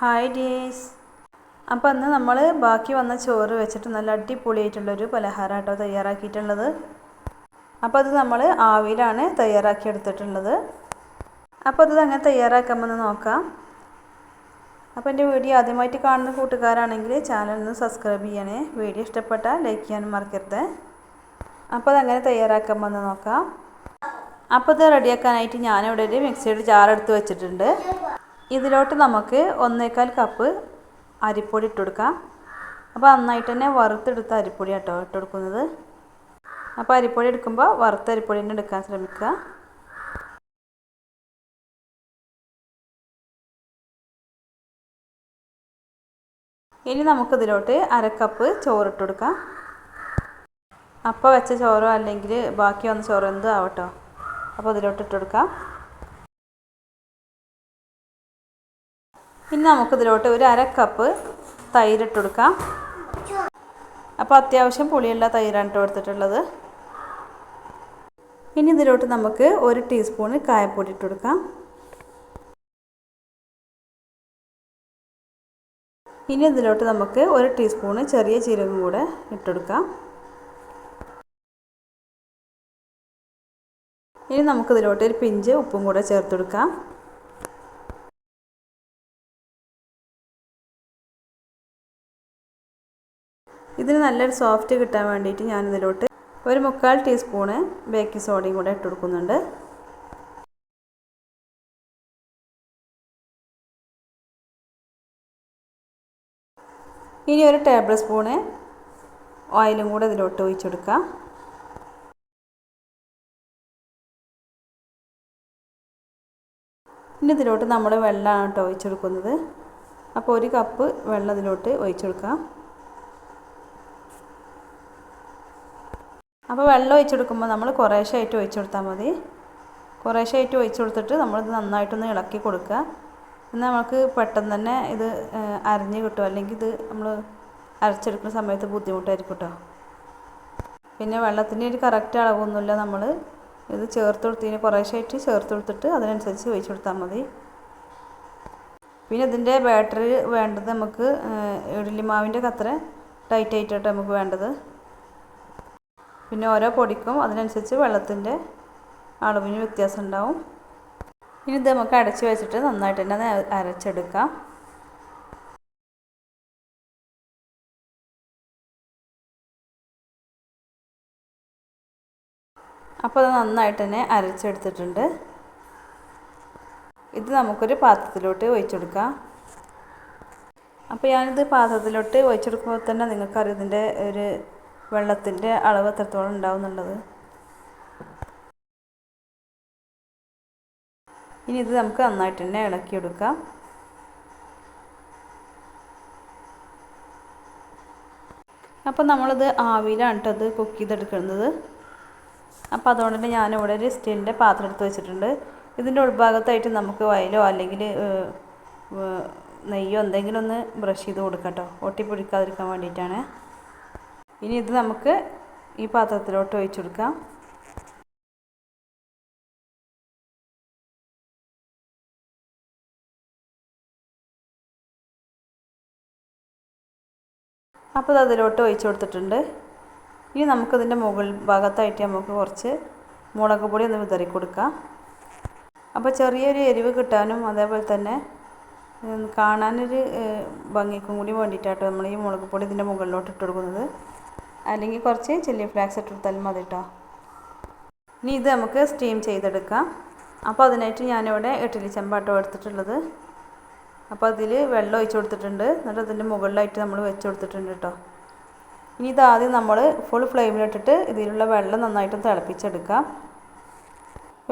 Hi days അപ്പോൾ അന്ന് നമ്മൾ ബാക്കി വന്ന ചോറ് വെച്ചിട്ട് നല്ല അടിപൊളിയായിട്ടുള്ളൊരു പലഹാരം കേട്ടോ തയ്യാറാക്കിയിട്ടുള്ളത്. അപ്പോൾ അത് നമ്മൾ ആവിയിലാണ് തയ്യാറാക്കി എടുത്തിട്ടുള്ളത്. അപ്പോൾ അത് അങ്ങനെ തയ്യാറാക്കാമെന്ന് നോക്കാം. അപ്പോൾ എന്റെ വീഡിയോ ആദ്യമായിട്ട് കാണുന്ന കൂട്ടുകാരാണെങ്കിൽ ചാനൽ ഒന്ന് സബ്സ്ക്രൈബ് ചെയ്യണേ. വീഡിയോ ഇഷ്ടപ്പെട്ടാൽ ലൈക്ക് ചെയ്യാനും മറക്കരുത്. അപ്പോൾ അതങ്ങനെ തയ്യാറാക്കാമെന്ന് നോക്കാം. അപ്പോൾ ഇത് റെഡിയാക്കാനായിട്ട് ഞാനിവിടെ ഒരു മിക്സിയുടെ ജാർ എടുത്ത് വെച്ചിട്ടുണ്ട്. ഇതിലോട്ട് നമുക്ക് ഒന്നേക്കാൽ കപ്പ് അരിപ്പൊടി ഇട്ട് കൊടുക്കാം അപ്പോൾ നന്നായിട്ട് തന്നെ വറുത്തെടുത്ത അരിപ്പൊടി കേട്ടോ ഇട്ട് കൊടുക്കുന്നത് അപ്പോൾ അരിപ്പൊടി എടുക്കുമ്പോൾ വറുത്ത അരിപ്പൊടി തന്നെ എടുക്കാൻ ശ്രമിക്കുക. ഇനി നമുക്കിതിലോട്ട് അരക്കപ്പ് ചോറിട്ട് കൊടുക്കാം. അപ്പോൾ വെച്ച ചോറോ അല്ലെങ്കിൽ ബാക്കി വന്ന ചോറ് എന്തോ ആവട്ടോ. അപ്പോൾ ഇതിലോട്ട് ഇട്ട് കൊടുക്കാം. ഇനി നമുക്കിതിലോട്ട് ഒരു അര കപ്പ് തൈര് ഇട്ട് കൊടുക്കാം അപ്പോൾ അത്യാവശ്യം പുളിയുള്ള തൈരാണ് ഇട്ട് കൊടുത്തിട്ടുള്ളത് ഇനി ഇതിലോട്ട് നമുക്ക് ഒരു ടീസ്പൂണ് കായപ്പൊടി ഇട്ട് കൊടുക്കാം ഇനി ഇതിലോട്ട് നമുക്ക് ഒരു ടീസ്പൂണ് ചെറിയ ജീരകം കൂടെ ഇട്ടെടുക്കാം. ഇനി നമുക്കിതിലോട്ട് ഒരു പിഞ്ച് ഉപ്പും കൂടെ ചേർത്തെടുക്കാം. ഇതിന് നല്ലൊരു സോഫ്റ്റ് കിട്ടാൻ വേണ്ടിയിട്ട് ഞാനിതിലോട്ട് ഒരു മുക്കാൽ ടീസ്പൂണ് ബേക്കിംഗ് സോഡയും കൂടെ ഇട്ട് കൊടുക്കുന്നുണ്ട്. ഇനി ഒരു ടേബിൾ സ്പൂണ് ഓയിലും കൂടെ ഇതിലോട്ട് ഒഴിച്ചെടുക്കാം ഇനി ഇതിലോട്ട് നമ്മൾ വെള്ളമാണ് കേട്ടോ ഒഴിച്ചെടുക്കുന്നത് അപ്പോൾ ഒരു കപ്പ് വെള്ളം ഇതിലോട്ട് ഒഴിച്ചെടുക്കാം അപ്പോൾ വെള്ളം ഒഴിച്ചെടുക്കുമ്പോൾ നമ്മൾ കുറേശ്ശായിട്ട് ഒഴിച്ചു കൊടുത്താൽ മതി. കുറേശ്ശായിട്ട് ഒഴിച്ചു കൊടുത്തിട്ട് നമ്മളിത് നന്നായിട്ടൊന്ന് ഇളക്കി കൊടുക്കുക. എന്നാൽ നമുക്ക് പെട്ടെന്ന് തന്നെ ഇത് അരഞ്ഞ് കിട്ടും. അല്ലെങ്കിൽ ഇത് നമ്മൾ അരച്ചെടുക്കുന്ന സമയത്ത് ബുദ്ധിമുട്ടായിരിക്കും കേട്ടോ. പിന്നെ വെള്ളത്തിന്റെ ഒരു കറക്റ്റ് അളവൊന്നുമില്ല നമ്മൾ. ഇത് ചേർത്ത് കൊടുത്തതിന് കുറേശ്ശായിട്ട് ചേർത്ത് കൊടുത്തിട്ട് അതിനനുസരിച്ച് ഒഴിച്ചു കൊടുത്താൽ മതി. പിന്നെ ഇതിന്റെ ബാറ്ററി വേണ്ടത് നമുക്ക് ഇഡ്ഡലി മാവിന്റെ അത്ര ടൈറ്റ് ആയിട്ടാണ് നമുക്ക് വേണ്ടത്. പിന്നെ ഓരോ പൊടിക്കും അതിനനുസരിച്ച് വെള്ളത്തിന്റെ അളവിന് വ്യത്യാസം ഉണ്ടാവും. ഇനി ഇത് നമുക്ക് അടച്ചു വെച്ചിട്ട് നന്നായിട്ട് തന്നെ അരച്ചെടുക്കാം. അപ്പോൾ അത് നന്നായിട്ട് തന്നെ അരച്ചെടുത്തിട്ടുണ്ട്. ഇത് നമുക്കൊരു പാത്രത്തിലോട്ട് ഒഴിച്ചെടുക്കാം. അപ്പോൾ ഞാനിത് പാത്രത്തിലോട്ട് ഒഴിച്ചെടുക്കുമ്പോൾ തന്നെ നിങ്ങൾക്കറിയാം ഇതിന്റെ ഒരു വെള്ളത്തിന്റെ അളവ് എത്രത്തോളം ഉണ്ടാവും എന്നുള്ളത്. ഇനി ഇത് നമുക്ക് നന്നായിട്ട് തന്നെ ഇളക്കിയെടുക്കാം അപ്പോൾ നമ്മളിത് ആവിയിലാണ് കേട്ടോ അത് കുക്ക് ചെയ്തെടുക്കുന്നത്. അപ്പോൾ അതുകൊണ്ട് തന്നെ ഞാനിവിടെ ഒരു സ്റ്റീലിന്റെ പാത്രം എടുത്ത് വെച്ചിട്ടുണ്ട്. ഇതിന്റെ ഉൾഭാഗത്തായിട്ട് നമുക്ക് വയലോ അല്ലെങ്കിൽ നെയ്യോ എന്തെങ്കിലും ഒന്ന് ബ്രഷ് ചെയ്ത് കൊടുക്കാം കേട്ടോ ഒട്ടിപ്പിടിക്കാതിരിക്കാൻ വേണ്ടിയിട്ടാണ്. ഇനി ഇത് നമുക്ക് ഈ പാത്രത്തിലോട്ട് ഒഴിച്ചു കൊടുക്കാം. അപ്പോൾ ഇത് അതിലോട്ട് ഒഴിച്ചു കൊടുത്തിട്ടുണ്ട്. ഇനി നമുക്കിതിന്റെ മുകൾ ഭാഗത്തായിട്ട് നമുക്ക് കുറച്ച് മുളക് പൊടി ഒന്ന് വിതറി കൊടുക്കാം. അപ്പോൾ ചെറിയൊരു എരിവ് കിട്ടാനും അതേപോലെ തന്നെ കാണാനൊരു ഭംഗിക്കും കൂടി വേണ്ടിയിട്ടാട്ടോ നമ്മൾ ഈ മുളക് പൊടി ഇതിന്റെ മുകളിലോട്ട് ഇട്ട് കൊടുക്കുന്നത്. അല്ലെങ്കിൽ കുറച്ച് ചില്ലി ഫ്ലാക്സ് ഇട്ടെടുത്താലും മതി കേട്ടോ ഇനി ഇത് നമുക്ക് സ്റ്റീം ചെയ്തെടുക്കാം. അപ്പോൾ അതിനായിട്ട് ഞാനിവിടെ ഇഡ്ഡലി ചെമ്പാട്ടോ എടുത്തിട്ടുള്ളത്. അപ്പോൾ അതിൽ വെള്ളം ഒഴിച്ചു കൊടുത്തിട്ടുണ്ട്. എന്നിട്ട് അതിന്റെ മുകളിലായിട്ട് നമ്മൾ വെച്ച് കൊടുത്തിട്ടുണ്ട് കേട്ടോ ഇനി ഇതാദ്യം നമ്മൾ ഫുൾ ഫ്ലെയിമിലിട്ടിട്ട് ഇതിലുള്ള വെള്ളം നന്നായിട്ട് തിളപ്പിച്ചെടുക്കാം.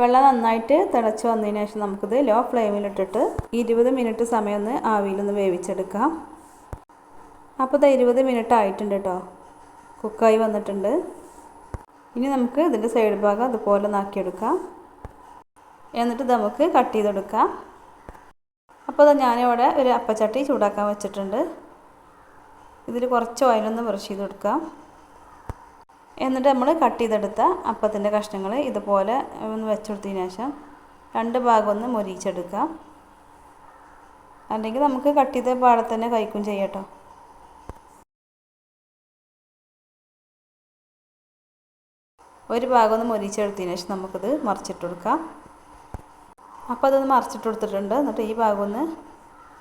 വെള്ളം നന്നായിട്ട് തിളച്ച് വന്നതിന് ശേഷം നമുക്കിത് ലോ ഫ്ലെയിമിലിട്ടിട്ട് ഇരുപത് മിനിറ്റ് സമയം ഒന്ന് ആവിയിലൊന്ന് വേവിച്ചെടുക്കാം. അപ്പോൾ ഇത് ഇരുപത് മിനിറ്റ് ആയിട്ടുണ്ട് കേട്ടോ കുക്കായി വന്നിട്ടുണ്ട്. ഇനി നമുക്ക് ഇതിന്റെ സൈഡ് ഭാഗം അതുപോലെ നാക്കിയെടുക്കാം. എന്നിട്ട് നമുക്ക് കട്ട് ചെയ്തെടുക്കാം. അപ്പോൾ ഞാനിവിടെ ഒരു അപ്പച്ചട്ടി ചൂടാക്കാൻ വെച്ചിട്ടുണ്ട്. ഇതിൽ കുറച്ച് ഓയിലൊന്ന് ബ്രഷ് ചെയ്ത് കൊടുക്കാം എന്നിട്ട് നമ്മൾ കട്ട് ചെയ്തെടുത്ത അപ്പത്തിന്റെ കഷ്ണങ്ങൾ ഇതുപോലെ ഒന്ന് വെച്ചെടുത്തതിന് ശേഷം രണ്ട് ഭാഗം ഒന്ന് മുരിച്ചെടുക്കാം അല്ലെങ്കിൽ നമുക്ക് കട്ട് ചെയ്ത പാടെ തന്നെ കഴിക്കും ചെയ്യാം കേട്ടോ. ഒരു ഭാഗം ഒന്ന് മൊരിച്ചെടുത്തതിന് ശേഷം നമുക്കത് മറിച്ചിട്ട് കൊടുക്കാം അപ്പോൾ അതൊന്ന് മറിച്ചിട്ട് കൊടുത്തിട്ടുണ്ട് എന്നിട്ട് ഈ ഭാഗം ഒന്ന്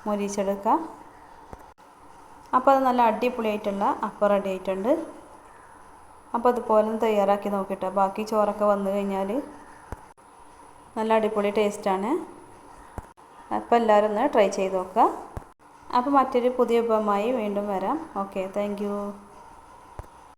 മൊരിച്ചെടുക്കാം. അപ്പോൾ അത് നല്ല അടിപൊളിയായിട്ടുള്ള അപ്പം റെഡി ആയിട്ടുണ്ട് അപ്പോൾ അതുപോലെ ഒന്ന് തയ്യാറാക്കി നോക്കിയിട്ട് ബാക്കി ചോറൊക്കെ വന്നു കഴിഞ്ഞാൽ നല്ല അടിപൊളി ടേസ്റ്റാണ്. അപ്പോൾ എല്ലാവരും ഒന്ന് ട്രൈ ചെയ്ത് നോക്കുക. അപ്പോൾ മറ്റൊരു പുതിയ വിഭവമായി വീണ്ടും വരാം. Okay thank